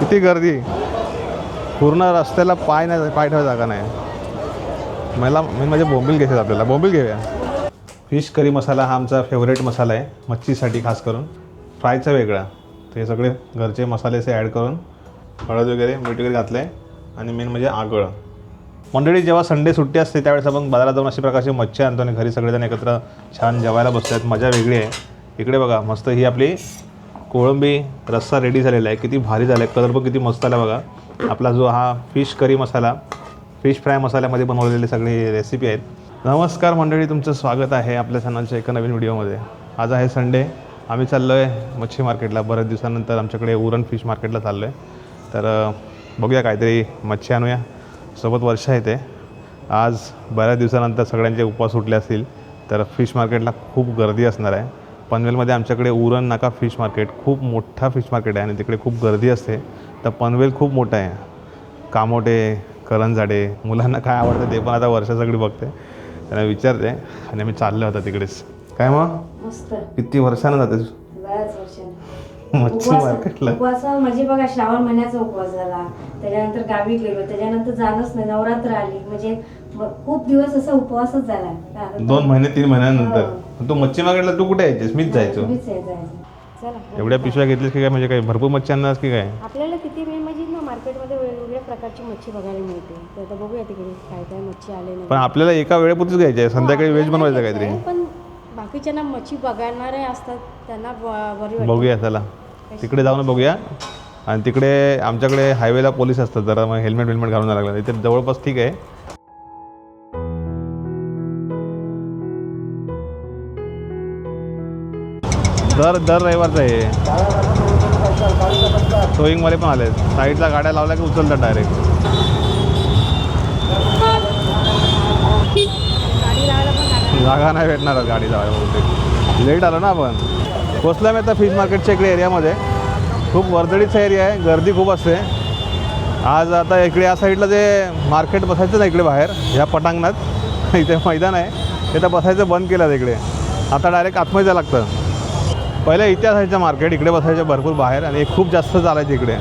किती गर्दी? पूर्ण रस्त्याला पाय नाही पाय ठेवायला जागा नाही. मला मी म्हणजे बोंबील घ्यायचं आपल्याला. बोंबील घेऊया. फिश करी मसाला हा आमचा फेवरेट मसाला आहे मच्छीसाठी खास करून. फ्रायचा वेगळा. ते सगळे घरचे मसाले असे ॲड करून हळद वगैरे मीठ वगैरे घातलं आहे आणि मेन म्हणजे आगळ. मंडळी जेव्हा संडे सुट्टी असते त्यावेळेस आपण बाजारात जाऊन अशा प्रकारची मच्छी आणतो आणि घरी सगळेजण एकत्र छान जेवायला बसतात. मजा वेगळी आहे. इकडे बघा मस्त ही आपली कोळंबी रस्सा रेडी झालेला आहे. किती भारी झाला आहे कलर पण किती मस्त आला बघा. आपला जो हा fish curry masala fish fry मसाल्यामध्ये बनवलेली सगळी रेसिपी आहेत. नमस्कार मंडळी तुमचं स्वागत आहे आपल्या चॅनलच्या एका नवीन व्हिडिओमध्ये आज आहे संडे आम्ही चाललो आहे मच्छी मार्केटला बऱ्याच दिवसानंतर आमच्याकडे उरण फिश मार्केटला चाललो आहे तर बघूया काहीतरी मच्छी आणूया. सोबत वर्षा येते. आज बऱ्याच दिवसानंतर सगळ्यांचे उपवास उठले असतील तर फिश मार्केटला खूप गर्दी असणार आहे. पनवेलमध्ये आमच्याकडे उरण नाका फिश मार्केट खूप मोठा फिश मार्केट आहे आणि तिकडे खूप गर्दी असते. तर पनवेल खूप मोठं आहे. कामोटे करंजाडे मुलांना काय आवडतं ते पण आता वर्षा सगळी बघते. त्यांना विचारते आणि आम्ही चाललो होतो तिकडेच. काय मग? किती वर्षानं जाते मच्छी मार्केटला. उपवास म्हणजे बघा श्रावण महिन्याचा उपवास झाला. त्याच्यानंतर गावी गेलो. त्याच्यानंतर जाणंच नाही. नवरात्र आली. म्हणजे खूप दिवस असा उपवासच झाला. दोन महिने तीन महिन्यानंतर. तू मच्छी मार्केटला तू कुठे यायचीस? मीच जायचो. चला एवढ्या पिशव्या घेतलीस की काय? म्हणजे काय भरपूर मच्छी आणणार की काय? आपल्याला किती मेन म्हणजे ना मार्केटमध्ये वेगवेगळ्या प्रकारची मच्छी बघायला मिळते. तर आता बघूया तिकडे काय काय मच्छी आले नाही. पण आपल्याला एका वेळेपुरतीच घ्यायची आहे. संध्याकाळी व्हेज बनवायचं काहीतरी. पण बाकीच्यांना मच्छी बघणारे असतात. त्यांना ब- बरी वाटते. बघूया चला. तिकडे जाऊन बघूया. आणि तिकडे आमच्याकडे हायवेला पोलीस असतात. जरा मग हेल्मेट वेल्मेट घालून जायला लागलं. इथे जवळपास ठीक आहे. दर दर रविवारचं आहे. सोईंगवाले पण आले साईडला गाड्या लावल्या की उचलतात डायरेक्ट जागा नाही भेटणार गाडी लावायला बहुतेक. लेट आलो ना आपण. पोचला मी आता फिश मार्केटच्या इकडे एरियामध्ये खूप वर्दळीचा एरिया आहे. गर्दी खूप असते. आज आता इकडे या साईडला जे मार्केट बसायचं ना इकडे बाहेर ह्या पटांगणात इथे मैदान आहे. ते तर बसायचं बंद केलं इकडे. आता डायरेक्ट आतमध्ये जायला लागतं. पहिले इथे असायचं मार्केट इकडे बसायचं भरपूर बाहेर आणि खूप जास्त चालायचं इकडे.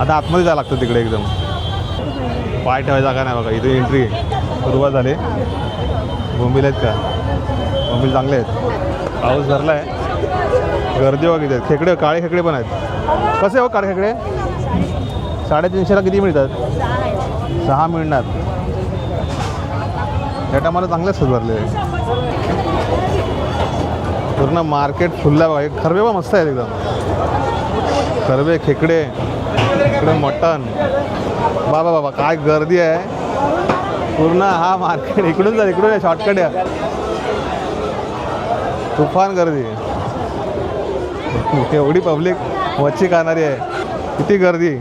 आता आतमध्ये जायला लागतं तिकडे एकदम. पाय ठेवायचा का नाही बघा इथे एंट्री सुरुवात झाली. बोंबील आहेत का? बोंबील चांगले आहेत. पाऊस धरला आहे गर्दी वगैरे आहेत खेकडे काळे खेकडे पण आहेत. कसे हो काळे खेकडे? साडेतीनशेला किती मिळतात? सहा मिळणार. त्या टायमाला चांगले असतात भरले. पूर्ण मार्केट फुलला बघा. एक खरबे पण मस्त आहेत एकदम. खरबे खेकडे इकडे मटण. बाबा बाबा काय गर्दी आहे. पूर्ण हा मार्केट इकडून जा इकडून आहे शॉर्टकट आहे तुफान गर्दी. एवढी पब्लिक मच्छी खाणारी आहे. किती गर्दी.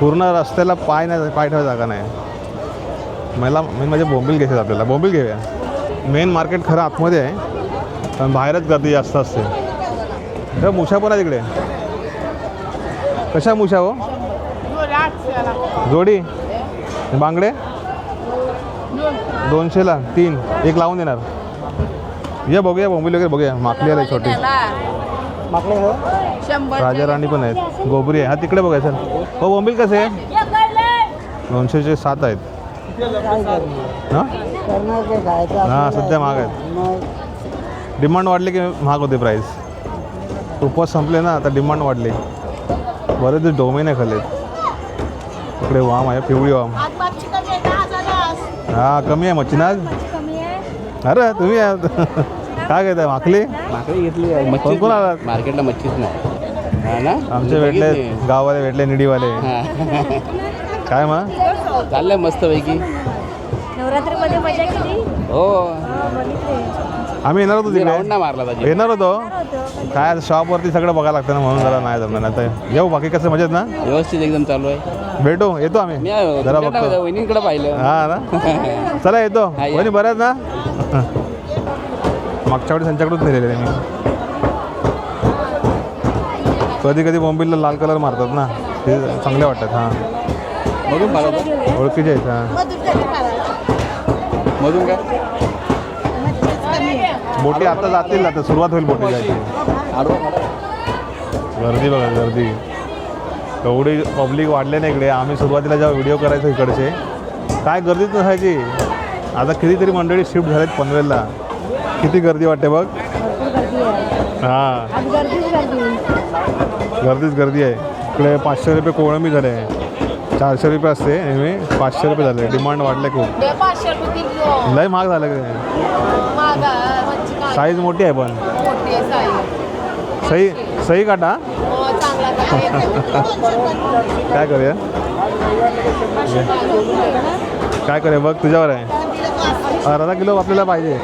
पूर्ण रस्त्याला पाय नाही पाय ठेवायला जागा नाही. मला मी म्हणजे बोंबील घ्यायचं आपल्याला. बोंबील घेऊया. मेन मार्केट खरं आतमध्ये आहे. पण बाहेरच गर्दी जास्त असते. तर मुशा पण आहे तिकडे. कशा मुशा हो? जोडी? बांगडे? दोनशेला तीन. एक लावून देणार. ये बघूया बोंबील वगैरे बघूया. माकली आहे छोटी. राजा राणी पण आहेत. गोबरी आहे. हा तिकडे बघा सर हो बोंबील कसे आहे दोनशेचे सात आहेत. हां? हां सध्या महाग आहेत. डिमांड वाढली की महाग होते प्राईस उपवास संपले ना आता डिमांड वाढली. बरेच दिवस डोमेन आहे खाल्लेत. इकडे वाम आहे पिवळी वाम. आहे हा कमी आहे मच्छी ना अरे तुम्ही आहात. काय घेताय माकली माकडे घेतली. कोण मच्छीच कोण नाही. आलात? मार्केटला मच्छीच नाही. हा ना? आमचे भेटले. गाववाले भेटले निडीवाले. काय मग चाललंय मस्त पैकी. नवरात्रीमध्ये मजा केली? हो. आम्ही येणार होतो राऊंड तिकडे. मारला येणार होतो. काय शॉपवरती सगळं बघायला लागतं ना म्हणून जरा नाही जमणार आता येऊ बाकी कसं मजेत ना? व्यवस्थित एकदम चालू आहे. भेटू येतो मी आम्ही जरा बघतो. वहिनीकडे पाहिलं. हा ना? चला येतो. हा, या. वहिनी बऱ्याच ना? मागच्या वेळी त्यांच्याकडून नेलेले मी. कधी कधी बोंबीलला लाल कलर मारतात ना. ते चांगले वाटतात हां. मधून पाहिलं ओळखीचे आहेत हां. मधून काय बोटी आता जातील आता सुरुवात होईल बोटी जायची गर्दी बघा गर्दी. एवढी पब्लिक वाढले ना इकडे. आम्ही सुरुवातीला जेव्हा व्हिडिओ करायचो इकडचे काय गर्दीच नसायची. आता कितीतरी मंडळी शिफ्ट झालेत पनवेलला. किती गर्दी वाटते बघ. हां. गर्दीच गर्दी आहे. इकडे पाचशे रुपये कोळंबी झाले. चारशे रुपये असते. नेहमी पाचशे रुपये झाले. डिमांड वाढले खूप. लय महाग झालं साईज मोठी आहे पण. मोठी आहे साई सही सही काटा? हो काय काय करूया? काय करूया? बघ तुझ्यावर आहे. अर्धा किलो आपल्याला पाहिजे.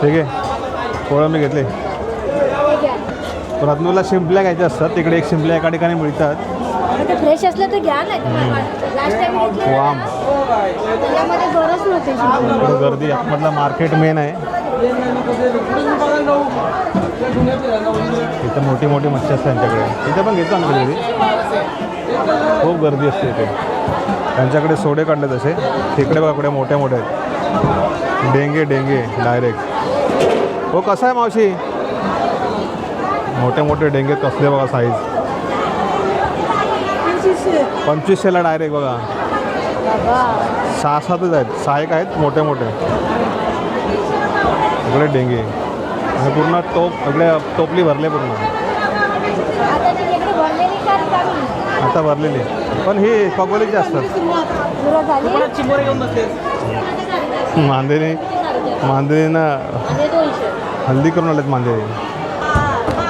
ठीक आहे. कोळंबी घेतली. रत्नूला शिंपल्या घ्यायच्या असतात. तिकडे एक शिंपल्या एका ठिकाणी मिळतात. फ्रेश असलं तर घ्या ना लास्ट टाइम घेतलं वाम. गर्दी आतमधला मार्केट मेन आहे. इथं मोठी मोठी मच्छी असते त्यांच्याकडे. इथे पण घेतो आम्ही कधी खूप गर्दी असते इथे. त्यांच्याकडे सोडे काढले तसे. तिकडे बघा इकडे मोठे मोठे आहेत. डेंगे डेंगे डायरेक्ट हो कसं आहे मावशी? मोठे मोठे डेंगे कसले बघा साईज पंचवीसशेला डायरेक्ट बघा. सहा सातच आहेत. सहा एक आहेत मोठे मोठे. इकडे डेंगे. आणि पूर्ण टोप इकडे टोपली भरले पूर्ण. आता भरलेली पण ही पगोलीची असतात मांदेलीनं म्हणजे दोनशे. हल्दी करून आलेत मांदेली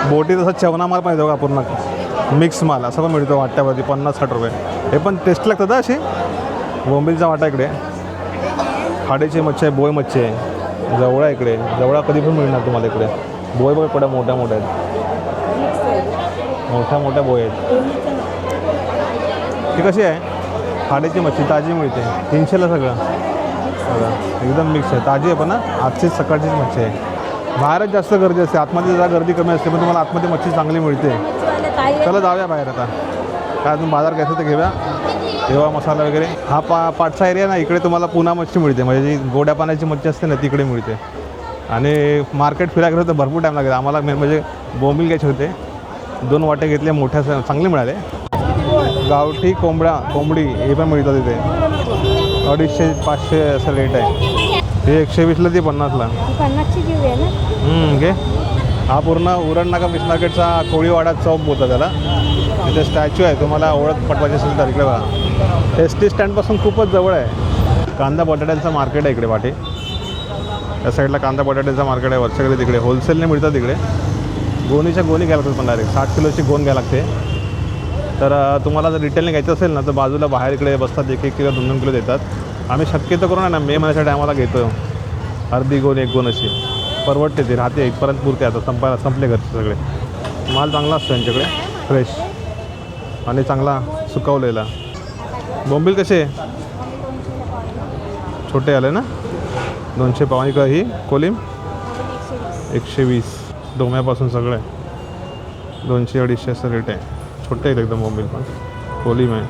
बोटी तसं चवना माल पाहिजे का पूर्ण. मिक्स माल असं पण मिळतो वाट्यावरती पन्नास साठ रुपये. हे पण टेस्ट लागतात अशी? बोंबिलचा वाटा इकडे. खाडीची मच्छी आहे बोय मच्छी आहे. जवळा इकडे. जवळा कधी पण मिळणार तुम्हाला इकडे. बोय बघ इकडे मोठ्या मोठ्या आहेत. मोठ्या मोठ्या बोय आहेत. ती कशी आहे? खाडीची मच्छी ताजी मिळते. तीनशेला सगळं. बघा एकदम मिक्स आहे. ताजी आहे पण ना आजचीच सकाळचीच मच्छी आहे. बाहेरच जास्त गर्दी असते. आतमध्ये जरा गर्दी कमी असते पण तुम्हाला आतमध्ये मच्छी चांगली मिळते. चला जाऊया बाहेर आता. काय अजून बाजार घ्यायचं तर घेऊया. तेव्हा मसाला वगैरे. हा पा पाठचा एरिया ना इकडे तुम्हाला पुन्हा मच्छी मिळते. म्हणजे जी गोड्या पाण्याची मच्छी असते ना तिकडे मिळते. आणि मार्केट फिरायला तर भरपूर टाईम लागेल. आम्हाला मेन म्हणजे बोंबील घ्यायचे होते. दोन वाटे घेतले मोठ्या स- चांगले मिळाले. गावठी कोंबड्या कोंबडी हे पण मिळतात इथे. अडीचशे पाचशे असं रेट आहे. हे एकशे वीसला ती पन्नासला. घे. हा पूर्ण उरण नाका फिश मार्केटचा कोळीवाडा चौक बोलतो त्याला. तिथे स्टॅच्यू आहे तुम्हाला ओळख पटवायची असेल तर इकडे बघा. एस टी स्टँडपासून खूपच जवळ आहे. कांदा बटाट्यांचं मार्केट आहे इकडे पाठी. या साईडला कांदा बटाट्यांचं मार्केट आहे वरच्याकडे तिकडे. होलसेलने मिळतात तिकडे गोणीच्या गोणी घ्यायला लागतात पण डायरेक्ट साठ किलोची गोण घ्यायला लागते. तर तुम्हाला जर रिटेलने घ्यायचं असेल ना तर बाजूला बाहेर इकडे बसतात एक एक किलो दोन दोन किलो देतात. आम्ही शक्यतो करून ना मे महिन्याच्या टायमाला घेतो अर्धी गोण एक गोण अशी. परवडते ती राहते इथपर्यंत पुरते आता संपायला संपले घरचे सगळे. माल चांगला असतो यांच्याकडे फ्रेश आणि चांगला सुकवलेला. बोंबील कसे? छोटे आले ना? दोनशे पाव. का ही कोलिम? एकशे वीस. डोम्यापासून सगळं. आहे दोनशे अडीचशे असं रेट आहे. छोटे आहेत एकदम बोंबील पण. कोलिम आहे.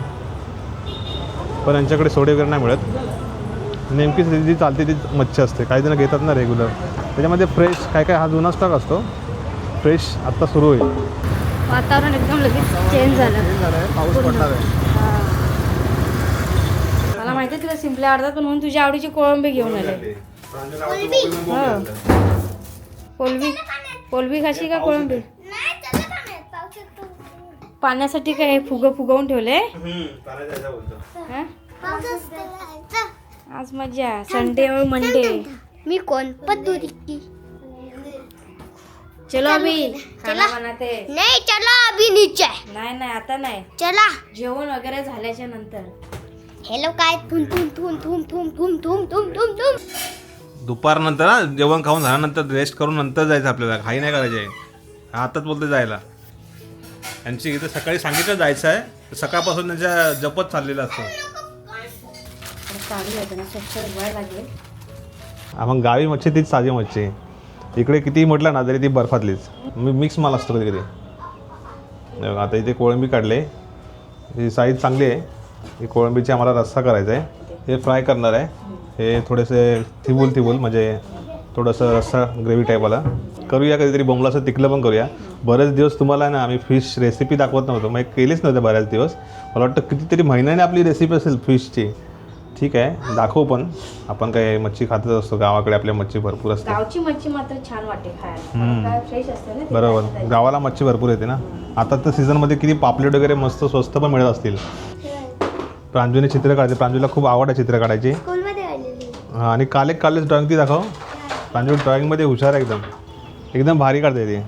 पण यांच्याकडे सोडे वगैरे नाही मिळत. नेमकीच जी चालते ती मच्छी असते. काही जण घेतात ना रेग्युलर त्याच्यामध्ये फ्रेश काय काय हा जुना स्टॉक असतो. फ्रेश आत्ता सुरू होईल. वातावरण एकदम लगेच चेंज झालं. पाऊस पडणार आहे मला माहिती आहे तुला सिंपल्या आवडतात पण म्हणून तुझ्या आवडीची कोळंबी घेऊन आले. कोलबी कोलबी खाशी का कोळंबी? पाण्यासाठी काय फुग फुगवून ठेवले? हा? आज मजा. संडे और मंडे मी कोण? पद्धुरी चलो अभी खाना बनाते। नाही चला अभी नीचे। नाही नाही आता नाही. चला। जेवण वगैरे झाल्याच्यानंतर. हेलो काय? थुम थुम थुम थुम थुम थुम थुम थुम थुम थुम. दुपारनंतर ना जेवण खाऊन झाल्यानंतर रेस्ट करून नंतर जायचं आपल्याला. घाई नाही करायची आहे. आताच बोलते जायला. यांची इथं सकाळी सांगितलं जायचं आहे. सकाळपासून त्यांच्या जपत चाललेलं असतं. ना स्वच्छ धुवायला लागेल. आपण गावी मच्छी तीच ताजी मच्छी. आहे. इकडे कितीही म्हटलं ना तरी ती बर्फातलीच. मी मिक्स माल असतो कधी कधी. आता इथे कोळंबी काढले. ही साईज चांगली आहे. ही कोळंबीची आम्हाला रस्सा करायचा आहे. हे फ्राय करणार आहे. हे थोडेसे थिबूल थिबूल म्हणजे थोडंसं रस्सा ग्रेव्ही टाईपवाला करूया कधीतरी बोंबलाचं तिकलं पण करूया. बरेच दिवस तुम्हाला ना आम्ही फिश रेसिपी दाखवत नव्हतो. मग केलीच नव्हते बऱ्याच दिवस. मला वाटतं कितीतरी महिन्याने आपली रेसिपी असेल फिशची ठीक आहे दाखवू पण. आपण काय मच्छी खातच असतो गावाकडे आपल्या मच्छी भरपूर असते गावची मच्छी मात्र छान वाटते खायला. हम्म. फ्रेश असते ना ती बरोबर. गावाला मच्छी भरपूर येते ना. आता तर सीझनमध्ये किती पापलेट वगैरे मस्त स्वस्त पण मिळत असतील. प्रांजूने चित्र काढते प्रांजूला खूप आवड आहे चित्र काढायची. स्कूलमध्ये आलेली. हा, आणि काल एक कालच ड्रॉइंग ती दाखव. प्रांजू ड्रॉइंगमध्ये हुशार आहे एकदम. एकदम भारी काढते ती.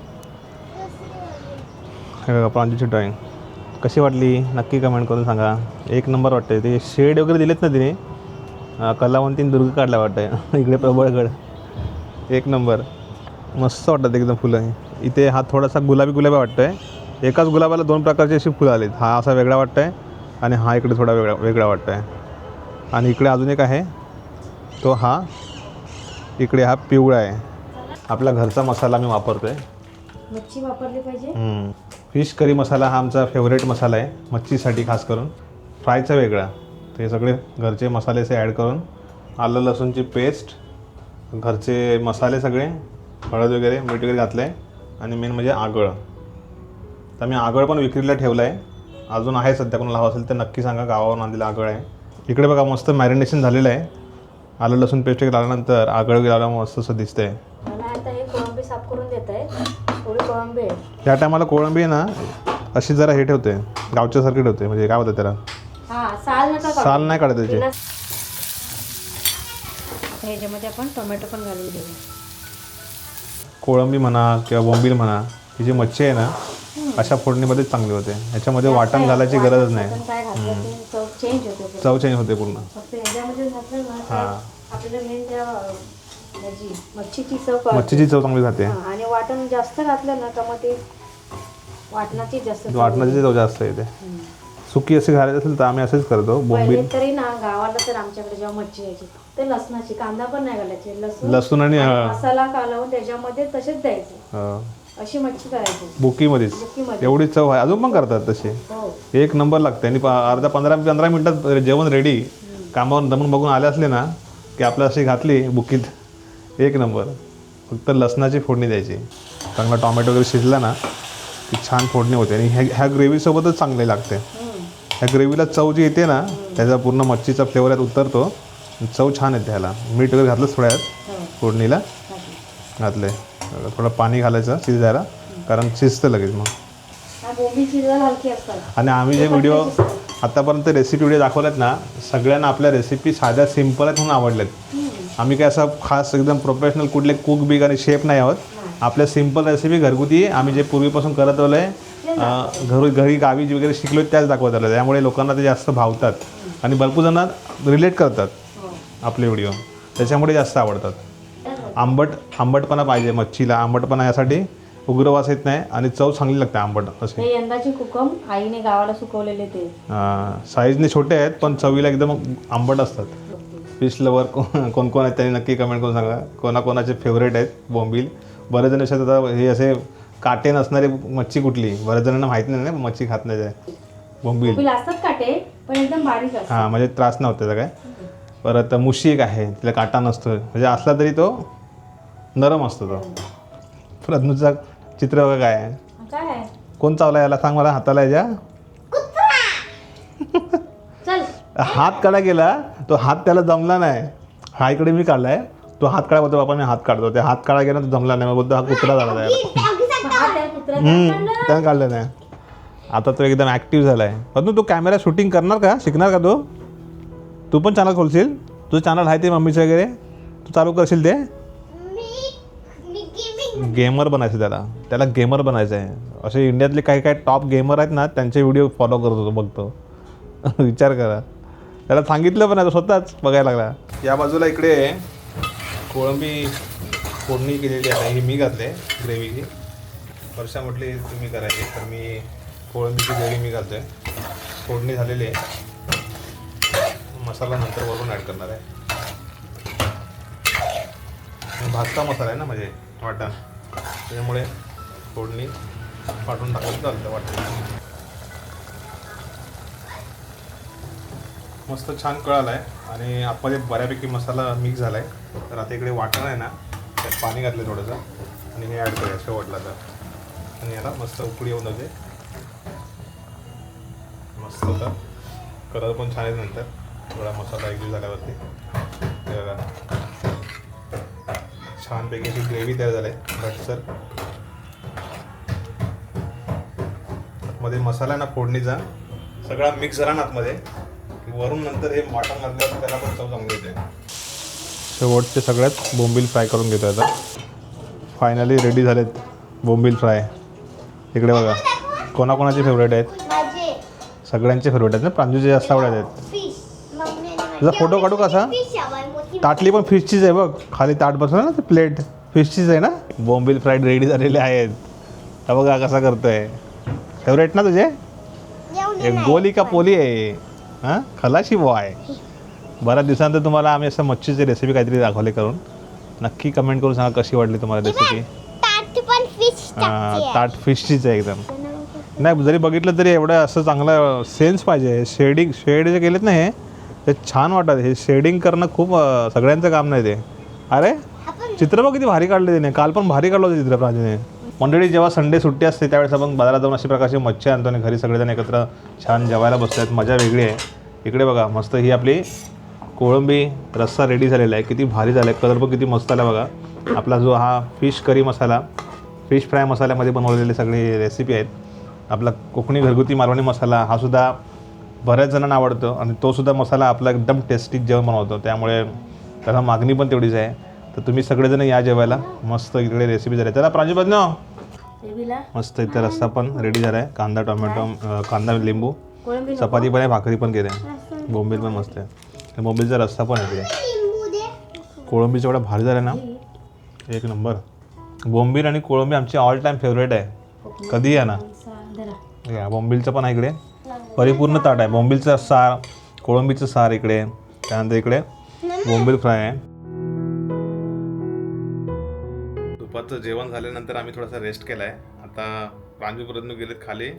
हे बघा प्रांजूची ड्रॉइंग कशी वाटली? नक्की कमेंट करून सांगा. एक नंबर वाटते ते शेड वगैरे दिलेत ना तिने? कलावंतीन दुर्ग काढला वाटतं इकडे प्रबळगड. एक नंबर मस्त वाटतात एकदम फुलं. इथे हा थोडासा गुलाबी गुलाबी वाटतोय. एकाच गुलाबाला दोन प्रकारची अशी फुलं आलीत. हा असा वेगळा वाटतोय आणि हा इकडे थोडा वेगळा वेगळा वाटतोय. आणि इकडे अजून एक आहे. तो हा इकडे हा पिवळा आहे. आपला घरचा मसाला मी वापरतो आहे मच्छी वापरली पाहिजे? फिश करी मसाला हा आमचा फेवरेट मसाला आहे मच्छीसाठी खास करून. फ्रायचा वेगळा. ते सगळे घरचे मसाले असे ॲड करून आलं लसूणची पेस्ट घरचे मसाले सगळे हळद वगैरे मीठ वगैरे घातलं आहे आणि मेन म्हणजे आगळ. तर मी आगळ पण विक्रीला ठेवलं आहे अजून आहे सध्या कोणाला हवं असेल तर नक्की सांगा. गावावरून आणलेलं आगळ आहे. इकडे बघा मस्त मॅरिनेशन झालेलं आहे. आलं लसूण पेस्ट वगैरे लावल्यानंतर आगळ वगैरे लावल्यामुळे मस्त असं दिसतंय. आहे आता हे कोळंबी साफ करून देत आहे थोडी कोळंबी आहे या टायमाला कोळंबी आहे ना अशी जरा हे ठेवते गावच्यासारखी ठेवते म्हणजे काय होतं त्याला? हा साल नाही काढत त्याची. ह्याच्यामध्ये आपण टोमॅटो पण घालून कोळंबी म्हणा किंवा बोंबील म्हणा ही जी मच्छी आहे ना अशा फोडणीमध्येच चांगली होते. याच्यामध्ये वाटण घालायची गरजच नाही. चव चेंज होते पूर्ण. ह्याच्यामध्ये हा. ह्याची मच्छीची चव कळते. मच्छीची चव चांगली जाते हा, आणि वाटण जास्त घातलं ना का मग ते वाटणाची जास्त चव वाटणाची चव जास्त येते. सुकी अशी घालायची असेल तर आम्ही असंच करतो. बोंबील. पहिले तरी ना गावाला तर आमच्याकडे जेव्हा मच्छी यायची ते लसणाची कांदा पण नाही घालायचे. लसूण लसूण आणि मसाला कालवून त्याच्यामध्ये तसेच द्यायचे. अशी मच्छी करायची. बुकीमध्येच. बुकीमध्ये. एवढी चव आहे. अजून पण करतात तसे. हो. एक नंबर लागते. आणि प- अर्धा पंधरा पंधरा मिनटात जेवण रेडी कामावर दमून बघून आले असले ना की आपलं अशी घातली बुकीत. एक नंबर. फक्त लसणाची फोडणी द्यायची. चांगला टॉमॅटो वगैरे शिजला ना की छान फोडणी होते. आणि ह्या ह्या ग्रेव्हीसोबतच चांगली लागते. ह्या ग्रेव्हीला चव जी येते ना त्याचा पूर्ण मच्छीचा फ्लेवर यात उतरतो. चव छान येते ह्याला. मीठ वगैरे घातलंच थोड्या फोडणीला. घातलं थोडं पाणी घालायचं शिजायला कारण शिजतं लगेच मग. हा आणि आम्ही जे व्हिडिओ आतापर्यंत रेसिपी व्हिडिओ दाखवल्यात ना सगळ्यांना आपल्या रेसिपी साध्या सिंपल आहेत म्हणून आवडल्यात. आम्ही काय असं खास एकदम प्रोफेशनल कुठले कुक बिग आणि शेफ नाही आहोत. आपल्या सिंपल रेसिपी घरगुती आम्ही जे पूर्वीपासून करत आलो आहे घरी घरी गावी जे वगैरे शिकलो त्याच दाखवत आलो त्यामुळे लोकांना ते जास्त भावतात आणि भरपूर जण रिलेट करतात आपले व्हिडिओ त्याच्यामुळे जास्त आवडतात. आंबट आंबटपणा पाहिजे मच्छीला. आंबटपणा यासाठी उग्रवास येत नाही आणि चव चांगली लागते आंबट असे. हे यंदाची कुकम आईने गावाला सुकवलेले ते. साईजने छोटे आहेत पण चवीला एकदम आंबट असतात. फिश लवर कोण कोण आहेत त्यांनी नक्की कमेंट करून सांगा. कोणाकोणाचे फेवरेट आहेत? बोंबील. बरेच जण असे आता हे असे काटे नसणारे मच्छी कुठली? बऱ्याच जणांना माहीत नाही ना मच्छी खात नाही ते. बोंबील. बिल असतात काटे पण एकदम बारीक हां म्हणजे त्रास नव्हते त्याचा काय? परत मुशी एक आहे तिला काटा नसतो. म्हणजे असला तरी तो नरम असतो तो. प्रज्ञूचा चित्र बघा काय आहे. काय कोण चावला याला? सांग मला हाताला याच्या. चल. हात काढा गेला. तो हात त्याला जमला नाही. हा इकडे मी काढलाय. तो हात काढा बोलतो बाबा मी हात काढतो. ते हात काढा गेला तो जमला नाही. मग बोलतो हा कुत्रा झाला त्याला. त्या त्यानं काढलं नाही. आता तो एकदम ॲक्टिव्ह झाला आहे पण तू कॅमेरा शूटिंग करणार का? शिकणार का तू? तू पण चॅनल खोलशील? तुझं चॅनल आहे ते मम्मीचं वगैरे? तू चालू करशील ते? गेमर बनायचं त्याला. त्याला गेमर बनायचं आहे असे इंडियातले काही काही टॉप गेमर आहेत ना त्यांचे व्हिडिओ फॉलो करत होतो बघतो. विचार करा. त्याला सांगितलं पण आता स्वतःच बघायला लागला. या बाजूला इकडे कोळंबी फोडणी केलेली आहे. ही मी घातले ग्रेव्हीची. वर्षा म्हटली तुम्ही करायची तर मी कोळंबीची ग्रेव्ही मी घालतोय. फोडणी झालेली आहे. मसाला नंतर वरून ॲड करणार आहे. भातचा भाजता मसाला आहे ना म्हणजे वाटा त्याच्यामुळे फोडणी पाठवून टाकून चालतं वाटतं मस्त छान कळाला आहे आणि आतमध्ये बऱ्यापैकी मसाला मिक्स झाला आहे तर आता इकडे वाटण आहे ना त्यात पाणी घातलं थोडंसं. आणि हे ॲड करूया शेवटला तर. आणि याला मस्त उकळी येऊन जाते. मस्त होता कलर पण छान आहे नंतर. थोडा मसाला एक झाल्यावरती. छानपैकी अशी ग्रेव्ही तयार झाली आहे. घटसरमध्ये मसाला ना फोडणीचा. सगळा मिक्स झाला ना आतमध्ये. वरून नंतर हे मटण त्याला पण चव चांगली येते. शेवटचे सगळ्यात बोंबील फ्राय करून घेतो आता. फायनली रेडी झालेत बोंबील फ्राय. इकडे बघा कोणाकोणाचे फेवरेट आहेत? सगळ्यांचे फेवरेट आहेत ना? प्रांजूचे जास्त आवडत आहेत. तुझा फोटो काढू कसा ताटली पण फिशचीच आहे बघ. खाली ताट बसवलं ना ते प्लेट फिशचीच आहे ना? बोंबील फ्राईड रेडी झालेले आहेत. हा बघा कसा करतोय. फेवरेट ना तुझे? एक गोली का पोली आहे? हां? खलाशी बॉय बऱ्याच दिवसानंतर तुम्हाला आम्ही असं मच्छीची रेसिपी काहीतरी दाखवली करून. नक्की कमेंट करून सांगा कशी वाटली तुम्हाला रेसिपी ताट फिशचीच आहे. एकदम. नाही जरी बघितलं तरी एवढं असं चांगलं सेन्स पाहिजे. शेडिंग शेड जे केलेत ना हे ते छान वाटत हे शेडिंग करणं खूप सगळ्यांचं काम नाही ते. अरे? चित्र बघ किती भारी काढले त्याने काल पण भारी काढलं होतं चित्र प्राजूने. मंडळी जेव्हा संडे सुट्टी असते त्यावेळेस आपण बाजारात जाऊन अशी प्रकारची मच्छी आणतो आणि घरी सगळेजण एकत्र छान जेवायला बसतात मजा वेगळी आहे. इकडे बघा मस्त ही आपली कोळंबी रस्सा रेडी झालेला आहे. किती भारी झाला आहे कलर पण किती मस्त आला बघा. आपला जो हा fish curry masala fish fry मसाल्यामध्ये बनवलेले सगळी रेसिपी आहेत. आपला कोकणी घरगुती मालवणी मसाला हा सुद्धा बऱ्याच जणांना आवडतो. आणि तोसुद्धा मसाला आपला एकदम टेस्टी जेवण बनवतो. त्यामुळे त्याला मागणी पण तेवढीच आहे. तर तुम्ही सगळेजण या जेवायला. मस्त इकडे रेसिपी झाली. त्याला प्राजूबज्ञ देवीला मस्त इथे रस्सा पण रेडी झाला आहे कांदा टोमॅटो कांदा लिंबू. चपाती पण आहे भाकरी पण केली आहे. बोंबील पण मस्त आहे. बोंबीलचा रस्सा पण आहे दे. कोळंबीचं एवढं भारी झालं ना. एक नंबर. बोंबील आणि कोळंबी आमची ऑल टाईम फेवरेट आहे. कधी या ना? या बोंबीलचं पण आहे इकडे. परिपूर्ण ताट आहे. बोंबीलचं सार कोळंबीचं सार इकडे. त्यानंतर इकडे बोंबील फ्राय आहे. दुपारचं जेवण झाल्यानंतर आम्ही थोडासा रेस्ट केला आहे आता प्रांजूपर्यंत गेलेत खाली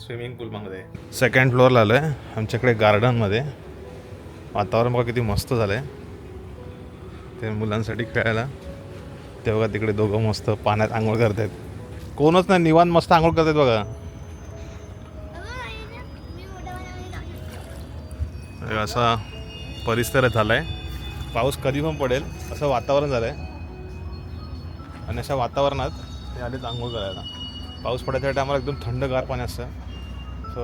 स्विमिंग पूलमध्ये सेकंड फ्लोअरला आलो आहे आमच्याकडे गार्डनमध्ये वातावरण बघा किती मस्त झालं आहे ते मुलांसाठी खेळायला. ते बघा तिकडे दोघं मस्त पाण्यात आंघोळ करतात कोणच नाही निवान मस्त आंघोळ करतात बघा. असा परिसर झाला आहे पाऊस कधी पण पडेल असं वातावरण झालं आहे आणि अशा वातावरणात ते आलेत आंघोळ करायला. पाऊस पडायच्या टायमाला एकदम थंडगार पाणी असतं. सो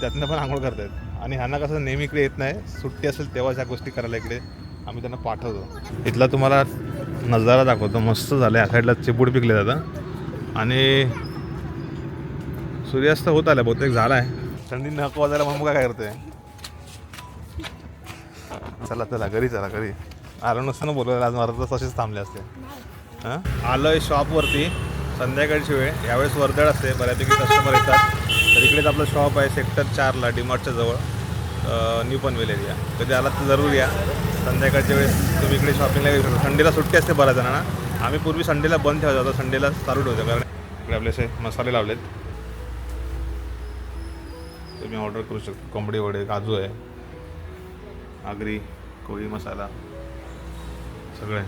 त्यातनं पण आंघोळ करतात आणि ह्यांना कसं नेहमी इकडे येत नाही. सुट्टी असेल तेव्हाच ह्या गोष्टी करायला इकडे आम्ही त्यांना पाठवतो. इथला तुम्हाला नजारा दाखवतो. मस्त झालं आहे साईडला चिपूड पिकले जातं. आणि सूर्यास्त होत आला बहुतेक झाला आहे थंडी हक वाजायला मग काय करते? चला चला. घरी चला घरी. आलो नसताना बोलवलं. आज मारत तसेच थांबले असते. आलो आहे शॉपवरती. संध्याकाळची वेळ. यावेळेस वर्दळ असते. बऱ्यापैकी कस्टमर येतात. तर इकडेच आपलं शॉप आहे सेक्टर चारला डीमार्टच्या जवळ. न्यू पनवेल एरिया कधी आलात तर जरूर या. संध्याकाळच्या वेळेस तुम्ही इकडे शॉपिंगला येऊ शकता. संडेला सुट्टी असते बऱ्याच जणांना. आम्ही पूर्वी संडेला बंद ठेवायचो. आता संडेला चालू ठेवतो. कारण इकडे आपले असे मसाले लावलेत. तुम्ही ऑर्डर करू शकता. कोंबडी वडे काजू आहे. आगरी कोळी मसाला. सगळे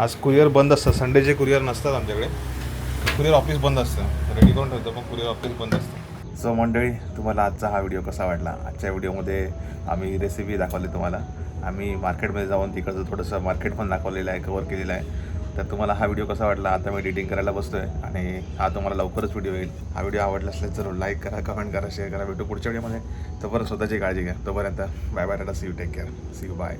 आज कुरिअर बंद असतं. संडेचे कुरिअर नसतात आमच्याकडे. कुरिअर ऑफिस बंद असतं. रेडी करून ठेवतो पण कुरिअर ऑफिस बंद असतं. सो मंडळी तुम्हाला आजचा हा व्हिडिओ कसा वाटला? आजच्या व्हिडिओमध्ये आम्ही रेसिपी दाखवली तुम्हाला. आम्ही मार्केटमध्ये जाऊन तिकडचं थोडंसं मार्केट पण दाखवलेलं आहे कवर केलेलं आहे. तर तुम्हाला हा व्हिडिओ कसा वाटला? आता मी एडिटिंग करायला बसतो आहे आणि हा तुम्हाला लवकरच व्हिडिओ येईल. हा व्हिडिओ आवडला असल्यास जरूर लाईक करा कमेंट करा शेअर करा. भेटू पुढच्या व्हिडिओमध्ये तोपर्यंत स्वतःची काळजी घ्या. तोपर्यंत bye bye tata see you take care see you bye